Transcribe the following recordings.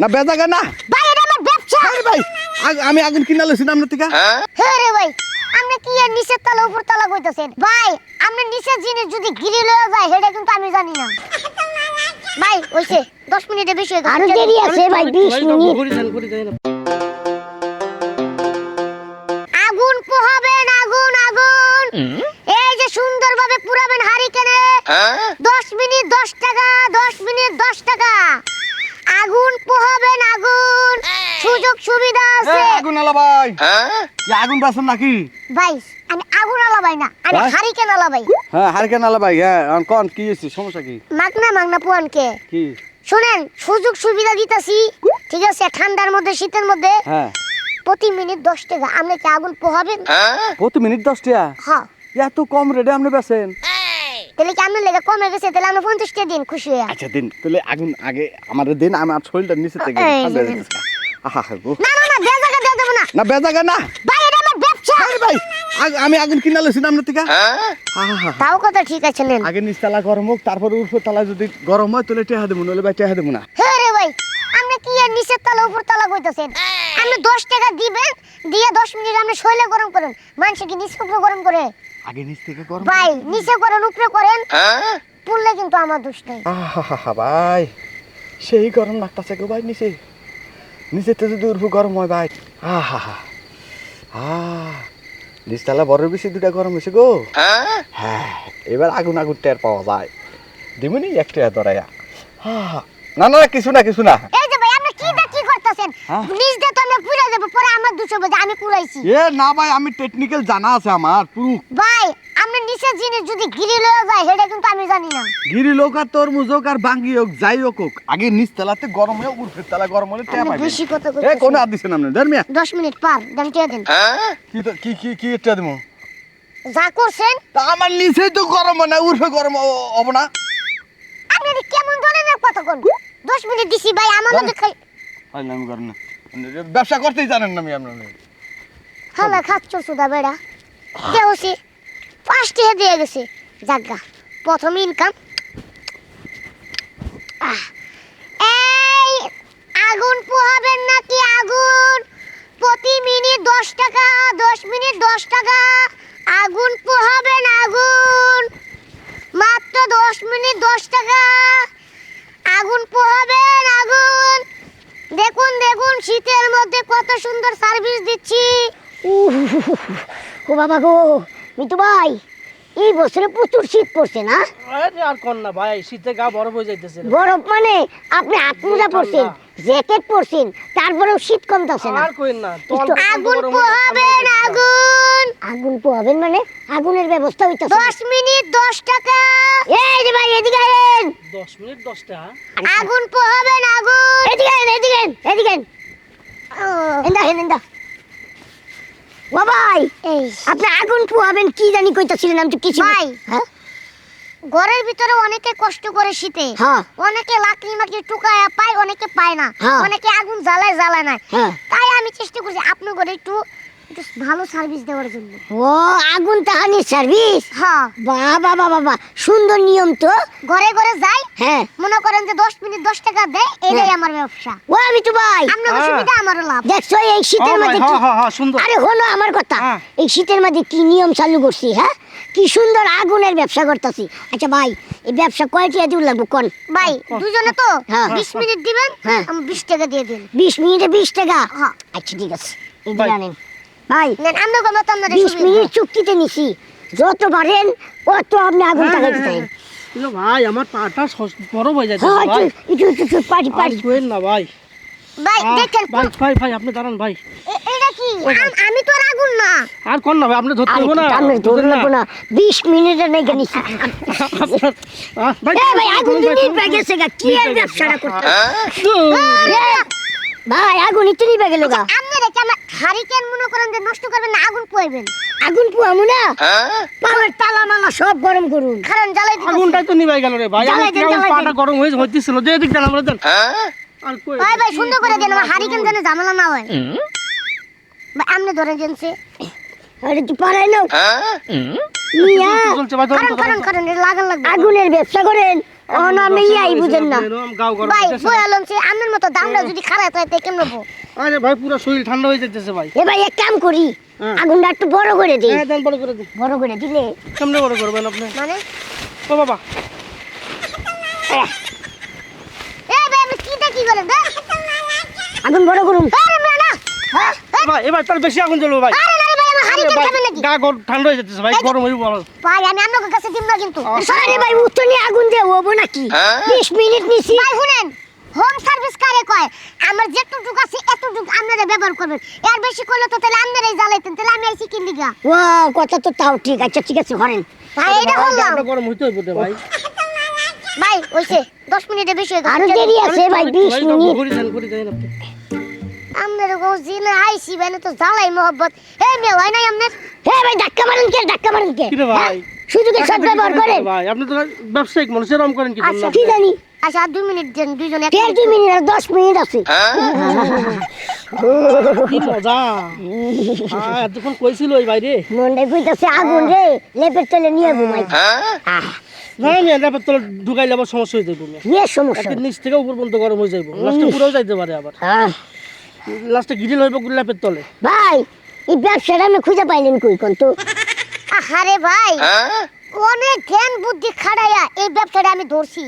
না বেজাগা না ভাই এটা আমার ব্যবসা। আরে ভাই আমি আগুন কিনা লইছি না আপনার থেকে? হ্যাঁ? রে ভাই আপনি কি আর নিচের তলা উপর তলা কইতাছেন? ভাই আপনি নিচের জিনিস যদি গিরি লয়ে যায় সেটা কিন্তু আমি জানি না। ভাই ওইছে 10 মিনিটে বেশি হয়ে গেছে। আরও দেরি আছে ভাই 20 মিনিট। আগুন পোহাবেন আগুন আগুন। এই যে সুন্দরভাবে পুরাবেন হারিকেনে। দশ মিনিট দশ টাকা দশ মিনিট দশ টাকা। আগুন পোহাবেন আগুন। সুযোগ সুবিধা আছে। আগুন আলা ভাই। কি আগুন বাসন নাকি? ভাই আমি আগুন আলাবাই না আমি ভাই? হারিকেন আলাবাই হ্যাঁ হারকেন আলা ভাই হ্যাঁ কোন কি হয়েছে সমস্যা কি? মাগনা মাগনা পোয়ানকে। কি? শুনেন সুযোগ সুবিধা দিতাছি। ঠিক আছে ঠান্ডার মধ্যে শীতের মধ্যে। হ্যাঁ। প্রতি মিনিট দশ টাকা। আপনি কি আগুন পোহাবেন? প্রতি মিনিট দশ টাকা? হ্যাঁ। এত কম রেটে আপনি বেছেন তাহলে কি আপনার লেগে কমে গেছে? তাহলে আপনি পঞ্চাশ টাকা দিন খুশি হয়ে আচ্ছা দিন। তাহলে আগুন আগে আমাদের দিন আমার শরীরটা নিচে থেকে হয়ে। আহা গো। না না না দিয়ে দেবো না। না বেজাগা না। ভাই এটা আমার ব্যবসা। আরে ভাই আমি আগুন কিনা লইছি না আপনার থেকে তাও কথা ঠিক আছে নেন। আগে নিচতলা গরম হোক তারপরে উপর তলা যদি গরম হয় তাহলে টেহা দেবো নলে ভাই টেহা দেবো না। হ্যাঁ রে ভাই আপনি কি আর নিচের তলা উপর তলা কইতাছেন? আপনি দশ টাকা দিবেন দিয়ে দশ মিনিট আপনি শৈলে গরম করেন। মানুষ কি নিচে উপরে গরম করে? আগে নিচ থেকে গরম ভাই নিচে করেন উপরে করেন। পুললে কিন্তু আমার দোষ নেই। আহা ভাই সেই গরম লাগতেছে গো ভাই নিচে। নিচেতে যদি উর্ফু গরম হয় ভাই। আহা আহ নিচতলা বড় বেশি দুটা গরম হয়েছে গো। হ্যাঁ? এবার আগুন আগুন টের পাওয়া যায়। দিমনি একটা ধরাইয়া। না না, কিছু না কিছু না এই যে ভাই আপনি কি দা কি করতেছেন হ্যাঁ? নিচ দিয়ে তো আমি পুড়ে যাব পরে আমার দুশো বাজে আমি পুরাইছি এ না ভাই আমি টেকনিক্যাল জানা আছে আমার পুরো। ভাই আপনি নিচের জিনিস যদি গিরি লয়ে যায় সেটা কিন্তু আমি জানি না। গিরি লোক আর তরমুজ হোক আর বাঙ্গি হোক যাই হোক হোক আগে নিচ তলাতে গরম হয়ে উর্ফের তলা গরম হলে টেয়া আপনি বেশি কথা এ কোন আর দিছেন আপনি? ধর্মিয়া দশ মিনিট পার দাম টিয়া দেন। কি তো- কি কি কি এটা দেবো যা করছেন? তা আমার নিচেই তো গরম না উর্ফে গরম হব না। আপনি কেমন ধরনের কথা কোন? দশ মিনিট দিছি ভাই আমার মধ্যে আমি করেন না। ব্যবসা করতেই জানেন না আমি আপনার হালা খাচ্ছ সুদা বেড়া। দেহসি পাঁচ টাকা দিয়ে গেছে। জাগা প্রথম ইনকাম এই আগুন পোহাবেন নাকি আগুন? প্রতি মিনিট দশ টাকা দশ মিনিট দশ টাকা। আগুন পোহাবেন আগুন। মাত্র দশ মিনিট দশ টাকা। আগুন পোহাবেন আগুন। দেখুন দেখুন শীতের মধ্যে কত সুন্দর সার্ভিস দিচ্ছি। ও বাবা গো মিতু ভাই এই বছরে প্রচুর শীত পড়ছে না? আরে আর কর না ভাই শীতে গা বরফ হয়ে যাইতেছে বরফ মানে আপনি হাত মোজা পরছেন জ্যাকেট পরছেন তারপরেও শীত কমতেছে না। আর কইন না পর্যন্ত আগুন পোহাবেন। আগুন। আগুন পোহাবেন মানে? আগুনের ব্যবস্থা হইতেছে। দশ মিনিট দশ টাকা। এই যে ভাই এদিকে আইন দশ মিনিট দশটা আগুন পোহাবেন আগুন। এদিকে আইন এদিকে আইন এদিকে আইন এন্দা হেন এন্দা। বাবাই আপনি আগুন পোহাবেন কি জানি কইতাছিলেন আমি তো কিছু ভাই। হ্যাঁ? ঘরের ভিতরে অনেকে কষ্ট করে শীতে হ্যাঁ। অনেকে লাকড়ি মাকি টুকায়া পায় অনেকে পায় না হ্যাঁ। অনেকে আগুন জ্বালায় জ্বালায় না হ্যাঁ তাই আমি চেষ্টা করছি আপনার ঘরে একটু একটু ভালো সার্ভিস দেওয়ার জন্য ও আগুন তাহানির সার্ভিস হ্যাঁ বাবা বাবা বাবা সুন্দর নিয়ম তো ঘরে ঘরে যাই হ্যাঁ মনে করেন যে দশ মিনিট দশ টাকা দেয় এটাই হ্যাঁ। আমার ব্যবসা ও আমি তো ভাই আপনার হ্যাঁ। সুবিধা আমারও লাভ দেখছ এই শীতের মধ্যে কি হ্যাঁ, হ্যাঁ, হ্যাঁ, সুন্দর। আরে হলো আমার কথা। এই শীতের মধ্যে কি নিয়ম চালু করছি হ্যাঁ কি সুন্দর আগুনের ব্যবসা করতেছি আচ্ছা ভাই এই ব্যবসা কয়টিয়া দিন লাগবো কোন ভাই দুজনে তো হ্যাঁ। বিশ মিনিট দিবেন হ্যাঁ। আমি বিশ টাকা দিয়ে দিন বিশ মিনিটে বিশ টাকা হ্যাঁ। আচ্ছা ঠিক আছে এই। জানেন ভাই নেন আপনার মতো আপনাদের বিশ মিনিট চুক্তিতে নিছি। যত পারেন অত আপনি আগুন হ্যাঁ, টাকাতে হ্যাঁ, চাই হ্যাঁ। ভাই আমার পাটা বরফ হয়ে যাচ্ছে হ্যাঁ ভাই। একটু একটু একটু পারি আর না ভাই। ভাই দেখেন ভাই ভাই ভাই আপনি দাঁড়ান ভাই। এটা কি? আমি তো আগুন না। আর কোন না ভাই আপনি ধরতে আরে না। আমি ধরে বুঝলেন না। বিশ মিনিটের নাই আহ, ভাই, ভাই আগুন ভাই, নিভে গেছে কি আর ব্যবসাটা করতে ভাই আগুন ইতে নিভে গেল গা। আপনারা কি আমার হারিকেন মনে করেন যে নষ্ট করবেন না আগুন পোয়াবেন আগুন পুয়ামু না? পাওয়ার তালা মালা সব গরম করুন। কারণ জ্বালাই দিবেন আগুনটাই তো নিভাই গেল রে ভাই। আমি জ্বালাই দেন, কেমন জ্বালাই পাটা গরম হয়ে হইতেছিল যে এদিক দেন। আমরা দেন ভাই ভাই সুন্দর করে দেন আমার হারিকেন যেন ঝামেলা না হয়। ভাই আপনি ধরে দেনছে আরে তুই পারাই নাও। মিয়া। চলছে ভাই ধরুন কারণ কারণ কারণ লাগান লাগবে। আগুনের ব্যবসা করেন। না আপনি ইয়াই বুঝেন না। গাও ভাই হইতেছে। সে আপনার মতো দামটা যদি খারাপ হয় তাই কেমন আরে ভাই পুরো শরীর ঠান্ডা হয়ে ভাই। এ ভাই এক কাম করি হ্যাঁ। আগুনটা একটু বড় করে দিই। হ্যাঁ দেন বড় করে দিন বড় করে দিলে কেমনে বড় করবেন আপনি? মানে? ও বাবা। এ ভাই আপনি কিটা কি করেন? আগুন বড় করুন। আরে মেয়ে না? ভাই এবার তার বেশি আগুন জ্বলবে ভাই। ঠান্ডা হয়ে যাচ্ছে ভাই গরম হয়ে বলো ভাই আমি আপনার কাছে দিব না কিন্তু। আরে ভাই উত্তর আগুন দিয়ে হব নাকি? বিশ মিনিট নিছি। ভাই শুনেন হোম সার্ভিস কারে কয়? আমার যেটুকু আছে এতটুকু আপনারা ব্যবহার করবেন। এর বেশি করলে তো তাহলে আপনারাই জ্বালাইতেন তাহলে আমি আইছি কিন দিগা ও কথা তো তাও ঠিক আচ্ছা ঠিক আছে হরেন ভাই এটা বললাম গরম হইতে হইব ভাই। ভাই ওইছে 10 মিনিটে বেশি হয়ে আরও দেরি আছে ভাই বিশ ভাই, মিনিট। করি করি দেন গো জিনে আইছি ভাই তো জ্বালাই মোহব্বত। এই মেয়ে হয় নাই আপনার হে ভাই ধাক্কা মারেন কে ধাক্কা মারেন কে? কি রে ভাই? হ্যাঁ? সুযোগের সদ ব্যবহার করেন। ভাই আপনি তো ব্যবসায়িক মানুষ এরকম করেন কি আচ্ছা, কি জানি? আচ্ছা আর দুই মিনিট দেন দুইজন এক দেড় দুই মিনিট আর দশ মিনিট আছে? কি মজা? হ্যাঁ এতক্ষণ কইছিল ওই বাইরে মনটাই কইতাছে আগুন রে লেপের তলে নিয়ে ঘুমাই। আহ। না আমি ল্যাপের তলে ঢুকাইলে আবার সমস্যা হয়ে সমস্যা নিচ থেকে উপর পর্যন্ত গরম হয়ে যাইব লাস্টে পুরোও যাইতে পারে আবার। লাস্টে গিরিল হইব তলে। ভাই এই ব্যবসাটা আমি খুঁজে পাইলেন কই কোন তো? আরে ভাই অনেক জ্ঞান বুদ্ধি খাড়াইয়া এই ব্যবসাটা আমি ধরছি।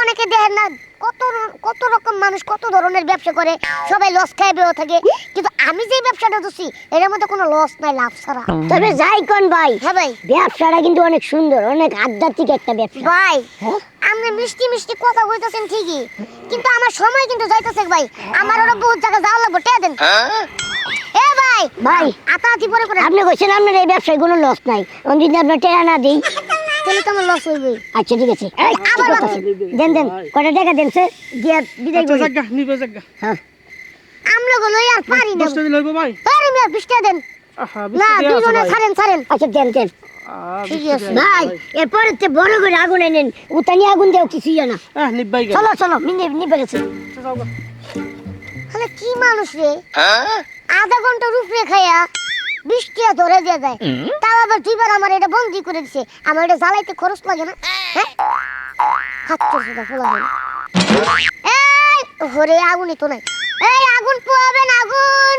অনেকে দেখেন না কত কত রকম মানুষ কত ধরনের ব্যবসা করে সবাই লস খায় বেও থাকে। কিন্তু আমি যে ব্যবসাটা ধরছি এটার মধ্যে কোনো লস নাই লাভ ছাড়া। তবে যাই কোন ভাই হ্যাঁ ভাই। ব্যবসাটা কিন্তু অনেক সুন্দর অনেক আধ্যাত্মিক একটা ব্যবসা। ভাই হ্যাঁ? আপনি মিষ্টি মিষ্টি কথা কইতেছেন ঠিকই কিন্তু আমার সময় কিন্তু যাইতেছে ভাই। আমার ওরা বহুত জায়গা যাওয়া এ ভাই ভাই। আতাহাতি পরে করে আপনি কইছেন আপনার এই ব্যবসায় কোনো লস নাই। আমি যদি আপনার টেরা না দিই। তাহলে তো আমার লস হইবে আচ্ছা ঠিক আছে। আবার দেন দেন কটা টাকা দেন স্যার? দিয়ে বিদায় আচ্ছা করি। জাগা নিবে জাগা হ্যাঁ। আমরা গুলো আর পারি না। দশটা দিলে হইব ভাই। আরে মিয়া বিশটা দেন। না বিস্কুট দেয়া আছে দুজনে ছাড়েন ছাড়েন। আচ্ছা দেন দেন। ভাই এরপরে তে বড় করে আগুন এনেন। উতানি আগুন দেও কিছু না। চলো চলো নিবে গেছে। তাহলে কি মানুষ রে? আধা ঘণ্টা রুপরে খাইয়া বৃষ্টিয়া ধরে দিয়ে যায়। তাও আবার দুইবার আমার এটা বন্দি করে দিছে। আমার এটা জ্বালাইতে খরচ লাগে না। হ্যাঁ? খাচ্চর সুদা ফোলা হয় এই হরে আগুনই তো নাই। এই আগুন পোয়াবেন আগুন!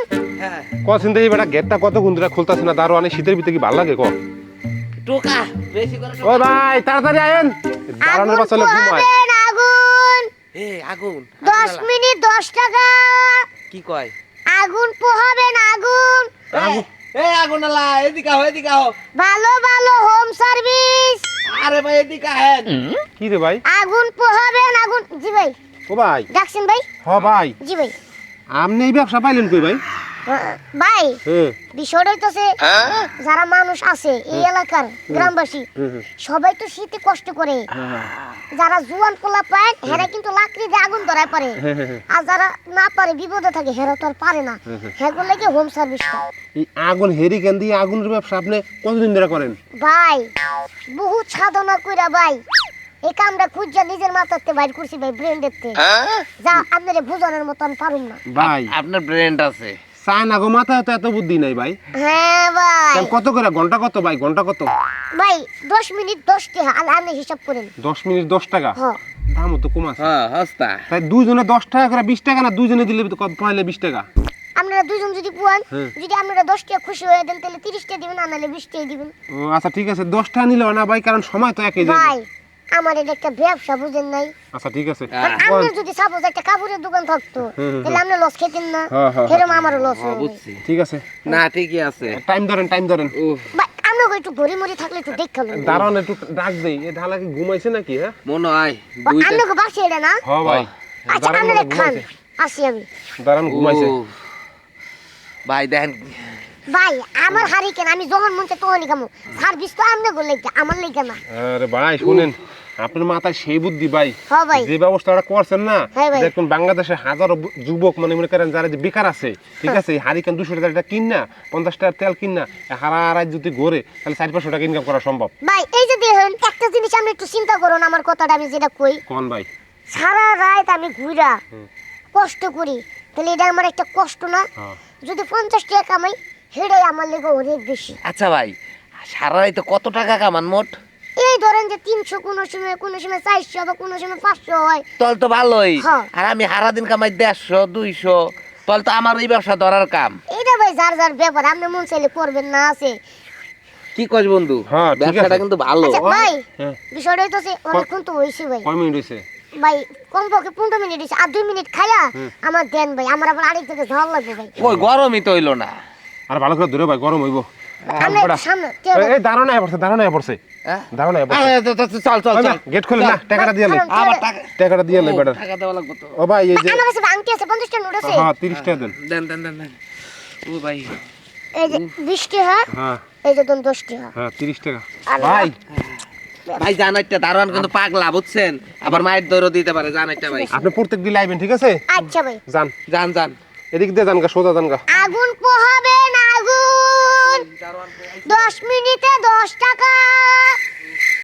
কছেন দেখি বেটা গেটটা কত গুন্দরা খুলতাছে না দারো অনেক শীতের ভিতরে কি ভালো লাগে ক? টোকা বেশি করে ও ভাই তাড়াতাড়ি আয়েন। দাঁড়ানোর ঘুমায় এ আগুন দশ মিনিট দশ টাকা। কি কয়? আগুন পোহাবেন আগুন। এ আগুন আলা এদিকে আও এদিকে আও ভালো ভালো হোম সার্ভিস আরে ভাই এদিকে আহেন। কি রে ভাই? আগুন পোহাবেন আগুন। জি ভাই। ও ভাই। ডাকছেন ভাই? হ ভাই। জি ভাই। আপনি এই ব্যবসা পাইলেন কই ভাই? ভাই হ্যাঁ বিষয়টা হইতাছে যারা মানুষ আছে এই এলাকার গ্রামবাসী সবাই তো শীতে কষ্ট করে। যারা জুয়ান পোলা পায় হেরা কিন্তু লাকড়ি দিয়ে আগুন ধরায় পারে। আর যারা না পারে বিপদে থাকে হেরা তো আর পারে না। লাগে হোম সার্ভিসটা এই আগুন হেরি কেন দিয়ে আগুনের ব্যবসা আপনি কতদিন ধরে করেন? ভাই বহুত সাধনা কইরা ভাই এই কামটা খুঁজা নিজের মাথাতে বাইর করছি ভাই ব্রেন দেখতে। যা আপনারে বুঝানোর মতো আমি পারুম না। ভাই। আপনার ব্রেন্ড আছে। চায় না গো মাথায় তো এত বুদ্ধি নাই ভাই। হ্যাঁ ভাই। কত করে? ঘণ্টা কত ভাই? ঘণ্টা কত? ভাই দশ মিনিট দশ টাকা আর আপনি হিসাব করেন। দশ মিনিট দশ টাকা? হ দামও তো কম আছে। হ্যাঁ হস্তা তাই দুইজনে দশ টাকা করে বিশ টাকা না দুইজনে দিলে তো কত পাইলে বিশ টাকা? আপনারা দুজন যদি পুয়ান হ্যাঁ। যদি আপনারা দশ টাকা খুশি হয়ে দেন তাহলে তিরিশ টাকা দিবেন আর নাহলে বিশ টাকা দিবেন। ও আচ্ছা ঠিক আছে দশ টাকা নিলেও না ভাই কারণ সময় তো একই যাবে। ভাই আমার এটা একটা ব্যবসা বুঝেন নাই? আচ্ছা ঠিক আছে। আর আপনার যদি সাপোজ একটা কাপড়ের দোকান থাকতো তাহলে আপনি লস খেতেন না। হ্যাঁ, হ্যাঁ, আমারও লস হ্যাঁ, হবে বুঝছি। ঠিক আছে। না ঠিকই আছে। টাইম ধরেন টাইম ধরেন। ভাই একটু ঘড়ি মরি থাকলে একটু দেখ খেলুন দাঁড়ান একটু ডাক দেই। এ ঢালা কি ঘুমাইছে নাকি হ্যাঁ? মনে হয় বাসি এটা না? হ ভাই। আচ্ছা আপনারা খান। আসি আমি। দাঁড়ান ঘুমাইছে। ভাই দেখেন ভাই আমার হারি কেন আমি যখন মন চায় তখনই খামো। সার্ভিস তো আপনাকে লেগে আমার লেগে না। আরে ভাই শুনেন। আপনার মাথায় সেই বুদ্ধি ভাই। হ ভাই। যে ব্যবস্থাটা করছেন না হ্যাঁ ভাই। দেখুন বাংলাদেশে হাজারো যুবক মানে মনে করেন যারা যে বেকার আছে ঠিক আছে এই হারিকেন দুশো টাকা কিন না পঞ্চাশ টাকার তেল কিন না হারা যদি ঘোরে তাহলে চার পাঁচশো টাকা ইনকাম করা সম্ভব। ভাই এই যে দেখেন একটা জিনিস আমি একটু চিন্তা করুন আমার কথাটা আমি যেটা কই। কোন ভাই? সারা রাত আমি ঘুরা কষ্ট করি তাহলে এটা আমার একটা কষ্ট না? হ্যাঁ। যদি পঞ্চাশ টাকা কামাই সেটাই আমার লেগে অনেক বেশি। আচ্ছা ভাই সারা রাইতে কত টাকা কামান মোট? এই ধরেন যে তিনশো কোনো সময় কোনো সময় চারশো বা কোনো সময় পাঁচশো হয়। তল তো ভালোই। হ্যাঁ। আর আমি হারা দিন কামাই দেড়শো দুইশো তল তো আমার এই ব্যবসা ধরার কাম। এইটা ভাই যার যার ব্যাপার আপনি মন চাইলে করবেন না আছে। কি কস বন্ধু? হ্যাঁ, ব্যবসাটা কিন্তু ভালো। আচ্ছা ভাই হ্যাঁ। বিষয়টা হইতেছে অনেকক্ষণ তো হয়েছে ভাই। কয় মিনিট হয়েছে ভাই কমপক্ষে পনেরো মিনিট হয়েছে আর দুই মিনিট খায়া আমার দেন ভাই আমার আবার আরেক জায়গায় ঝাল লাগবে ভাই। ওই গরমই তো হইল না। আর ভালো করে ধরে ভাই গরম হইব। হ্যাঁ? ভাই হ্যাঁ হ্যাঁ। হ্যাঁ হ্যাঁ হ্যাঁ দারোয়ান কিন্তু পাগলা বুঝছেন? আবার মায়ের দৌড়ও দিতে পারে ভাই। আপনি প্রত্যেক দিন আইবেন ঠিক আছে? আচ্ছা ভাই। যান। জান জান এদিক দিয়ে যান গা সোজা যান গা। আগুন পোহাবেন আগুন দশ মিনিটে দশ টাকা।